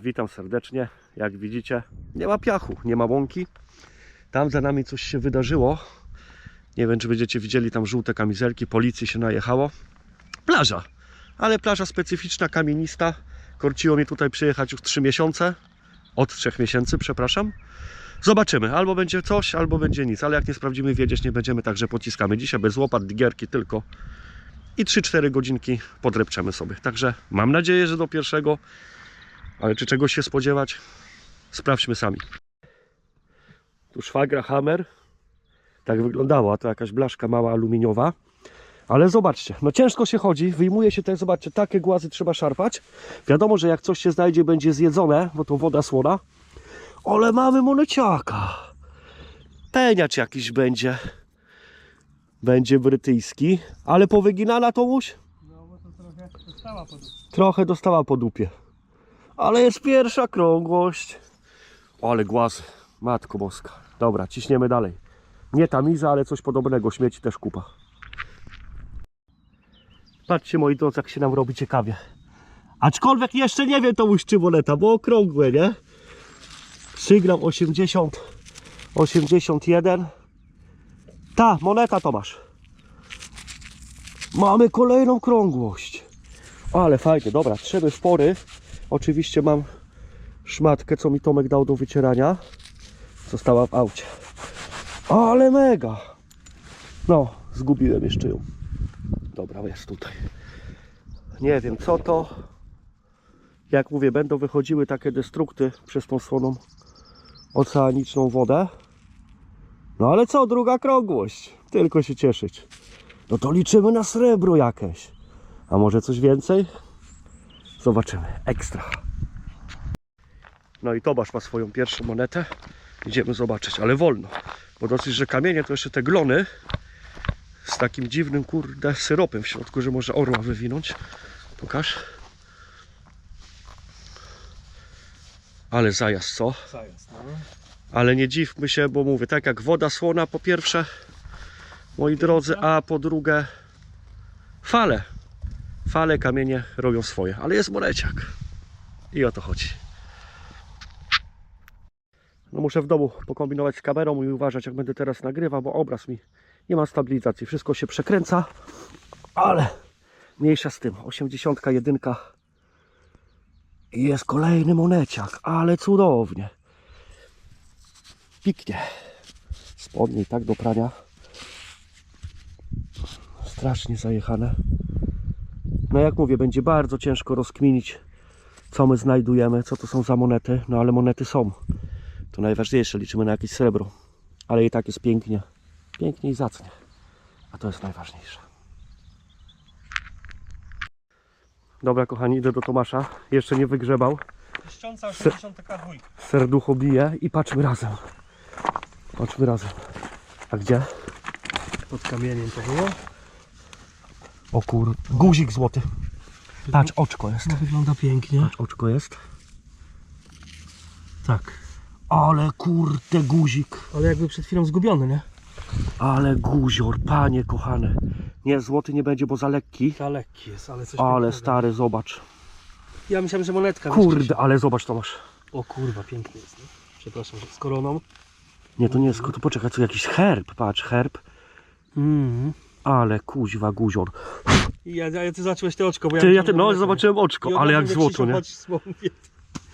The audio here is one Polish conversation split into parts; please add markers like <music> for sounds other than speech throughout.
witam serdecznie. Jak widzicie, nie ma piachu, nie ma łąki. Tam za nami coś się wydarzyło. Nie wiem, czy będziecie widzieli tam żółte kamizelki, policji się najechało. Plaża, ale plaża specyficzna, kamienista. Korciło mnie tutaj przyjechać już 3 miesiące. Od 3 miesięcy, przepraszam. Zobaczymy, albo będzie coś, albo będzie nic, ale jak nie sprawdzimy wiedzieć, nie będziemy, także pociskamy. Dzisiaj bez łopat, digierki tylko i 3-4 godzinki podrepczemy sobie. Także mam nadzieję, że do pierwszego, ale czy czegoś się spodziewać? Sprawdźmy sami. Tu szwagra Hammer. Tak wyglądała, to jakaś blaszka mała aluminiowa. Ale zobaczcie, no ciężko się chodzi, wyjmuje się te, zobaczcie, takie głazy trzeba szarpać. Wiadomo, że jak coś się znajdzie, będzie zjedzone, bo to woda słona. Ale mamy moneciaka. Peniacz jakiś będzie. Będzie brytyjski. Ale powyginana Tomuś? No bo to trochę dostała pod Trochę dostała po dupie. Ale jest pierwsza krągłość. Ale głazy. Matko boska. Dobra, ciśniemy dalej. Nie tamiza, ale coś podobnego. Śmieci też kupa. Patrzcie moi drodzy, jak się nam robi ciekawie. Aczkolwiek jeszcze nie wiem to czy moneta, bo okrągłe, nie? Sygnał 80, 81. Ta, moneta Tomasz. Mamy kolejną krągłość. Ale fajnie, dobra, trzemy w pory. Oczywiście mam szmatkę, co mi Tomek dał do wycierania. Została w aucie. Ale mega! No, zgubiłem jeszcze ją. Dobra, jest tutaj. Nie wiem co to. Jak mówię, będą wychodziły takie destrukty przez tą słoną oceaniczną wodę. No ale co, druga krągłość. Tylko się cieszyć. No to liczymy na srebro jakieś. A może coś więcej? Zobaczymy. Ekstra. No i Tomasz ma swoją pierwszą monetę. Idziemy zobaczyć, ale wolno. Bo dosyć, że kamienie to jeszcze te glony z takim dziwnym, kurde, syropem w środku, że może orła wywinąć. Pokaż. Ale zajazd, co? zajazd, no. Ale nie dziwmy się, bo mówię, tak jak woda słona po pierwsze, moi drodzy, a po drugie fale. Fale, kamienie robią swoje, ale jest moneciak. I o to chodzi. No muszę w domu pokombinować z kamerą i uważać jak będę teraz nagrywał, bo obraz mi nie ma stabilizacji. Wszystko się przekręca, ale mniejsza z tym. 81 i jest kolejny moneciak, ale cudownie. Piknie. Spodnie i tak do prania. Strasznie zajechane. No jak mówię, będzie bardzo ciężko rozkminić, co my znajdujemy, co to są za monety. No ale monety są. To najważniejsze, liczymy na jakieś srebro. Ale i tak jest pięknie. Pięknie i zacnie. A to jest najważniejsze. Dobra kochani, idę do Tomasza. Jeszcze nie wygrzebał. Tysiąca 80 taka dwójka. Serducho bije i patrzmy razem. Patrzmy razem. A gdzie? Pod kamieniem to było. O kur... Guzik złoty. Patrz, oczko jest. No wygląda pięknie. Patrz, oczko jest. Tak. Ale kurde guzik. Ale jakby przed chwilą zgubiony, nie? Ale guzior, panie kochane. Nie, złoty nie będzie, bo za lekki. Za lekki jest, ale coś Ale stary, zobacz. Ja myślałem, że monetka. Kurde, ale zobacz Tomasz. O kurwa, piękny jest, nie? Przepraszam, z koroną. Nie, to nie jest, to poczekaj, co jakiś herb, patrz, herb. Mhm. Ale kuźwa guzior. Ja, ja ty zobaczyłeś te oczko, bo ja Ty, ja myślałem, ty, że no zobaczyłem oczko, ale jak złoto, nie? z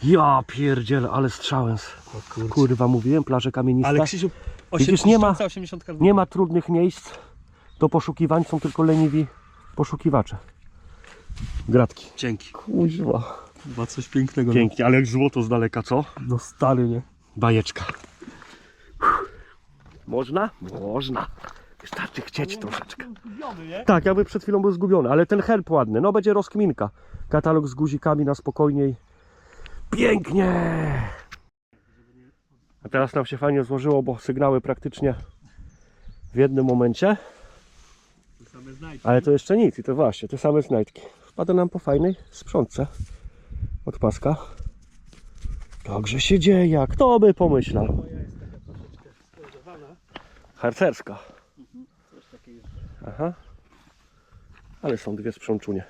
Ja pierdzielę, ale strzałem. O kurczę. Kurwa, mówiłem, plaże kamieniste. Ale Krzysiu, Widzisz, nie ma- 80 Nie ma trudnych miejsc do poszukiwań, są tylko leniwi poszukiwacze. Gratki. Dzięki. Kuźwa. Chyba coś pięknego. Pięknie, ale jak złoto z daleka, co? No stary, nie? Bajeczka. Można? Można. Wystarczy chcieć troszeczkę. Zgubiony, nie? Tak, jakby przed chwilą był zgubiony, ale ten herb ładny. No będzie rozkminka. Katalog z guzikami na spokojniej. Pięknie! A teraz nam się fajnie złożyło, bo sygnały praktycznie w jednym momencie. Ale to jeszcze nic i to właśnie, te same znajdki. Wpada nam po fajnej sprzątce od paska. Także się dzieje, kto by pomyślał. Moja jest taka troszeczkę spożywana. Harcerska. Aha. Ale są dwie sprzączunie.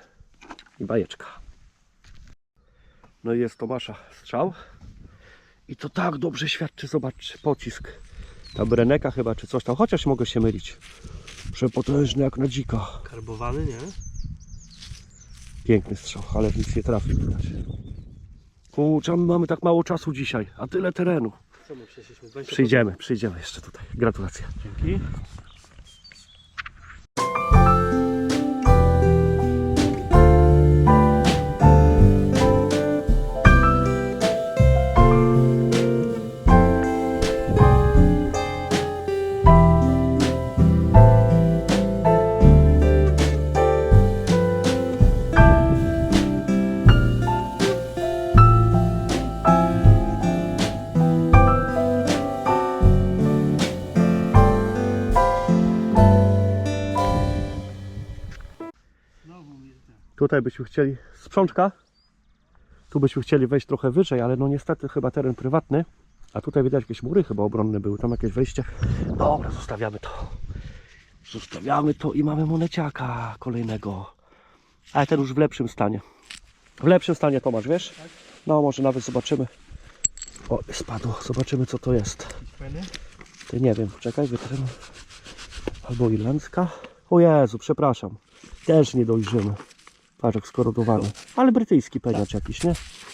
I bajeczka. No i jest Tomasza strzał. I to tak dobrze świadczy, zobaczcie, pocisk. Ta breneka chyba, czy coś tam, chociaż mogę się mylić. Przepotężny jak na dzika. Karbowany, nie? Piękny strzał, ale nic nie trafił. widać. Kurczę, my mamy tak mało czasu dzisiaj, a tyle terenu. Co my? 20 Przyjdziemy, przyjdziemy jeszcze tutaj. Gratulacje. Dzięki. Tutaj byśmy chcieli sprzączka. Tu byśmy chcieli wejść trochę wyżej, ale no niestety chyba teren prywatny. A tutaj widać jakieś mury chyba obronne były, tam jakieś wejście. Dobra, zostawiamy to. Zostawiamy to i mamy moneciaka kolejnego. Ale ten już w lepszym stanie. W lepszym stanie Tomasz, wiesz? No może nawet zobaczymy. O, spadło. Zobaczymy co to jest. Ty nie wiem, czekaj, wytremy. Albo irlandzka. O Jezu, przepraszam. Też nie dojrzymy. Patrz jak skorodowany. Ale brytyjski peniacz jakiś, nie?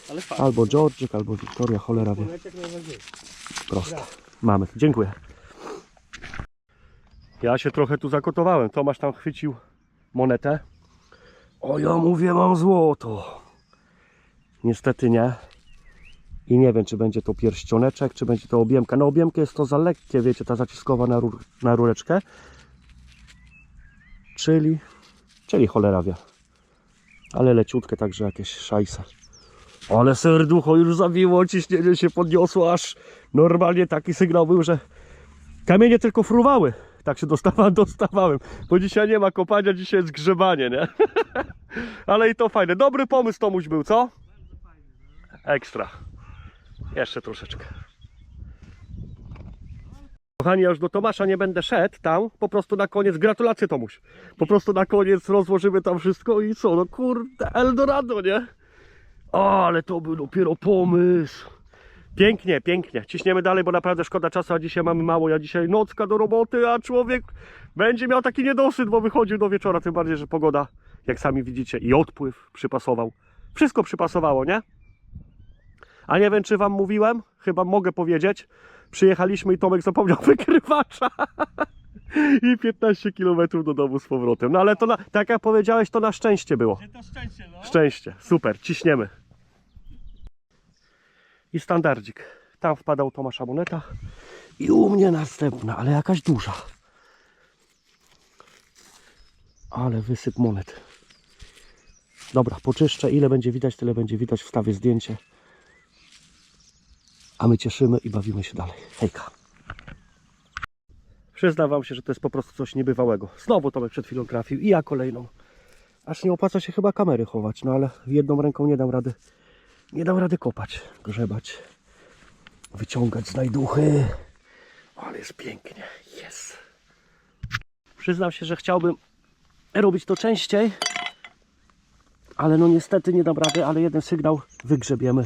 Ale. Albo George'ik, albo Wiktoria, cholera wie. Proste. Mamy. Dziękuję. Ja się trochę tu zakotowałem. Tomasz tam chwycił monetę. O, ja mówię, mam złoto. Niestety nie. I nie wiem, czy będzie to pierścioneczek, czy będzie to objemka. No objemkę jest to za lekkie, wiecie, ta zaciskowa na, rur, na rureczkę. Czyli, czyli cholera wie. Ale leciutkie, także jakieś szajse. Ale serducho już zawiło, ciśnienie się podniosło, aż normalnie taki sygnał był, że kamienie tylko fruwały. Tak się dostawałem, <laughs> dostawałem. Bo dzisiaj nie ma kopania, dzisiaj jest grzebanie, nie? <laughs> Ale i to fajne. Dobry pomysł Tomuś był, co? Ekstra. Jeszcze troszeczkę. Kochani, ja już do Tomasza nie będę szedł tam. Po prostu na koniec, gratulacje Tomuś. Po prostu na koniec rozłożymy tam wszystko i co? No kurde, Eldorado, nie? Ale to był dopiero pomysł. Pięknie, pięknie. Ciśniemy dalej, bo naprawdę szkoda czasu, a dzisiaj mamy mało. Ja dzisiaj nocka do roboty, a człowiek będzie miał taki niedosyt, bo wychodził do wieczora. Tym bardziej, że pogoda, jak sami widzicie, i odpływ przypasował. Wszystko przypasowało, nie? A nie wiem, czy wam mówiłem, chyba mogę powiedzieć. Przyjechaliśmy i Tomek zapomniał <laughs> wykrywacza. I 15 km do domu z powrotem. No ale to, na, tak jak powiedziałeś, to na szczęście było. To szczęście, no? Szczęście, super, ciśniemy. I standardzik. Tam wpadał Tomasza moneta. I u mnie następna, ale jakaś duża. Ale wysyp monet. Dobra, poczyszczę. Ile będzie widać, tyle będzie widać. Wstawię zdjęcie. A my cieszymy i bawimy się dalej. Hejka. Przyznam wam się, że to jest po prostu coś niebywałego. Znowu Tomek przed chwilą trafił i ja kolejną. Aż nie opłaca się chyba kamery chować, no ale jedną ręką nie dam rady. Nie dam rady kopać, grzebać, wyciągać znajduchy. Ale jest pięknie, jest. Przyznam się, że chciałbym robić to częściej, ale no niestety nie dam rady, ale jeden sygnał wygrzebiemy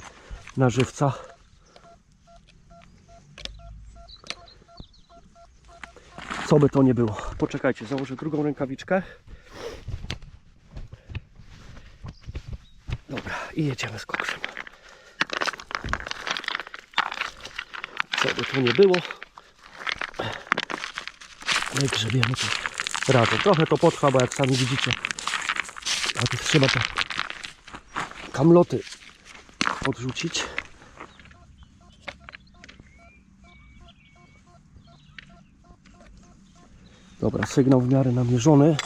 na żywca. Co by to nie było. Poczekajcie, założę drugą rękawiczkę. Dobra, i jedziemy z koksem. Co by to nie było. My grzebiemy to razem. Trochę to potrwa, bo jak sami widzicie, najpierw trzeba te kamloty podrzucić. Dobra, sygnał w miarę namierzony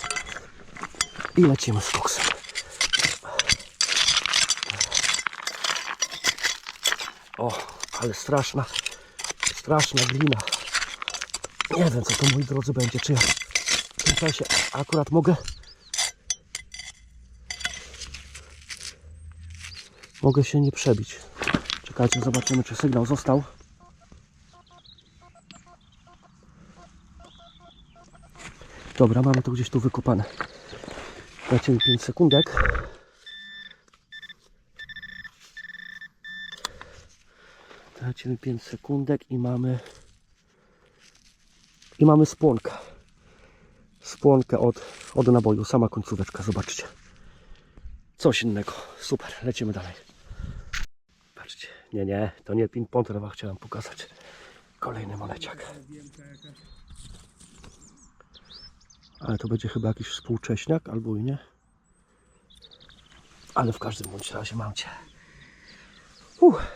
i lecimy z koksem. O, ale straszna, straszna glina. Nie wiem, co to moi drodzy będzie. Czy ja w tym czasie akurat mogę. Mogę się nie przebić. Czekajcie, zobaczymy, czy sygnał został. Dobra, mamy to gdzieś tu wykopane. Dajcie mi 5 sekundek. Lecimy 5 sekundek i mamy i mamy spłonkę. Spłonkę od, od naboju, sama końcóweczka, zobaczcie. Coś innego. Super, lecimy dalej. Patrzcie, nie, nie, to nie ping pong, chciałem pokazać. Kolejny moneciak. Ale to będzie chyba jakiś współcześniak, albo i nie. Ale w każdym bądź razie mam cię. Uff.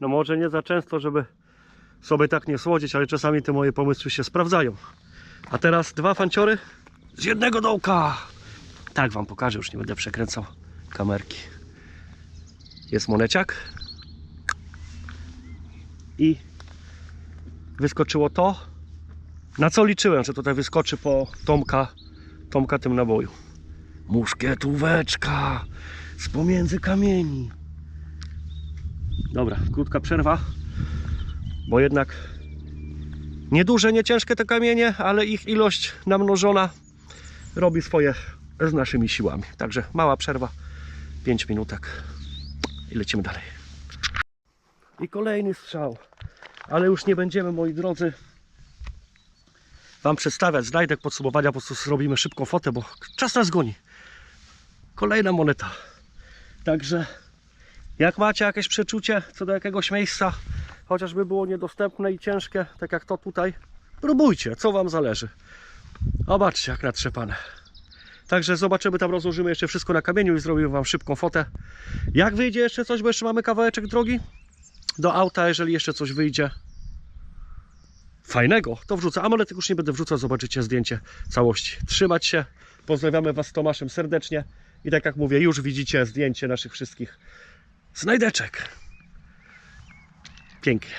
No może nie za często, żeby sobie tak nie słodzić, ale czasami te moje pomysły się sprawdzają. A teraz dwa fanciory z jednego dołka. Tak wam pokażę, już nie będę przekręcał kamerki. Jest moneciak. I wyskoczyło to, na co liczyłem, że tutaj wyskoczy po Tomka, Tomka tym naboju. Muszkietóweczka z pomiędzy kamieni. Dobra, krótka przerwa, bo jednak nieduże, nie ciężkie te kamienie, ale ich ilość namnożona robi swoje z naszymi siłami. Także mała przerwa, 5 minutek i lecimy dalej. I kolejny strzał, ale już nie będziemy, moi drodzy, Wam przedstawiać znajdek podsumowania, po prostu zrobimy szybką fotę, bo czas nas goni. Kolejna moneta. Także jak macie jakieś przeczucie co do jakiegoś miejsca, chociażby było niedostępne i ciężkie, tak jak to tutaj, próbujcie, co Wam zależy. Zobaczcie, jak natrzepane. Także zobaczymy, tam rozłożymy jeszcze wszystko na kamieniu i zrobimy Wam szybką fotę. Jak wyjdzie jeszcze coś, bo jeszcze mamy kawałeczek drogi do auta, jeżeli jeszcze coś wyjdzie fajnego, to wrzucę. Amuletek już nie będę wrzucał, zobaczycie zdjęcie całości. Trzymać się. Pozdrawiamy Was z Tomaszem serdecznie. I tak jak mówię, już widzicie zdjęcie naszych wszystkich znajdeczek. Pięknie.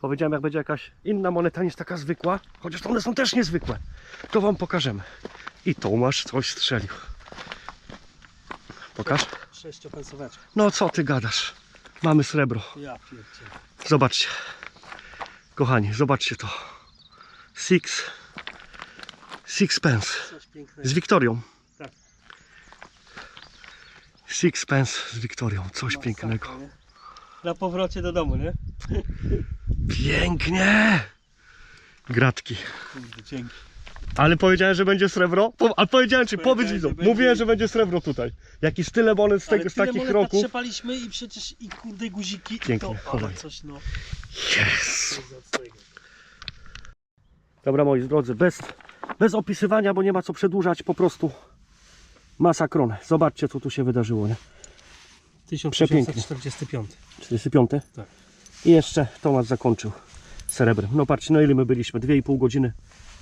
Powiedziałem, jak będzie jakaś inna moneta niż taka zwykła, chociaż one są też niezwykłe, to Wam pokażemy. I Tomasz coś strzelił. Pokaż. Sześciopensoweczka. No co ty gadasz? Mamy srebro. Zobaczcie. Kochani, zobaczcie to. Six. Sixpence. Z Wiktorią. Tak. Sixpence z Wiktorią. Coś pięknego. Na powrocie do domu, nie? Pięknie! Gratki. Dzięki. Ale powiedziałem, że będzie srebro? Po, a powiedziałem ci, Powiedziałeś, powiedz że widzom. będzie. Mówiłem, że będzie srebro tutaj. Jakiś tyle monet z, Ale z tyle takich monet roków. Natrzepaliśmy i przecież i kurde guziki. Pięknie, to, ale chowaj. coś no. Yes! coś zacnego. Dobra moi drodzy, bez, bez opisywania, bo nie ma co przedłużać, po prostu masakron. Zobaczcie co tu się wydarzyło, nie? 1845. 45? Tak. I jeszcze Tomasz zakończył srebrem. No patrzcie, no ile my byliśmy? 2,5 godziny.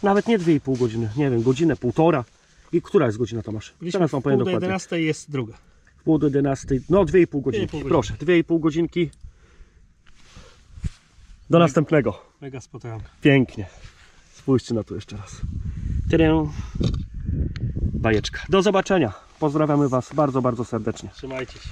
Nawet nie 2,5 godziny, nie wiem, godzinę, półtora. I która jest godzina Tomasz? Byliśmy Teraz wam pół do dokładnie. 11 jest druga. W pół do 11, no 2,5 godzinki, 2,5 proszę, 2,5 godzinki. Do następnego. Mega spotkanie. Pięknie. Spójrzcie na to jeszcze raz. Tyrę. Bajeczka. Do zobaczenia. Pozdrawiamy Was bardzo, bardzo serdecznie. Trzymajcie się.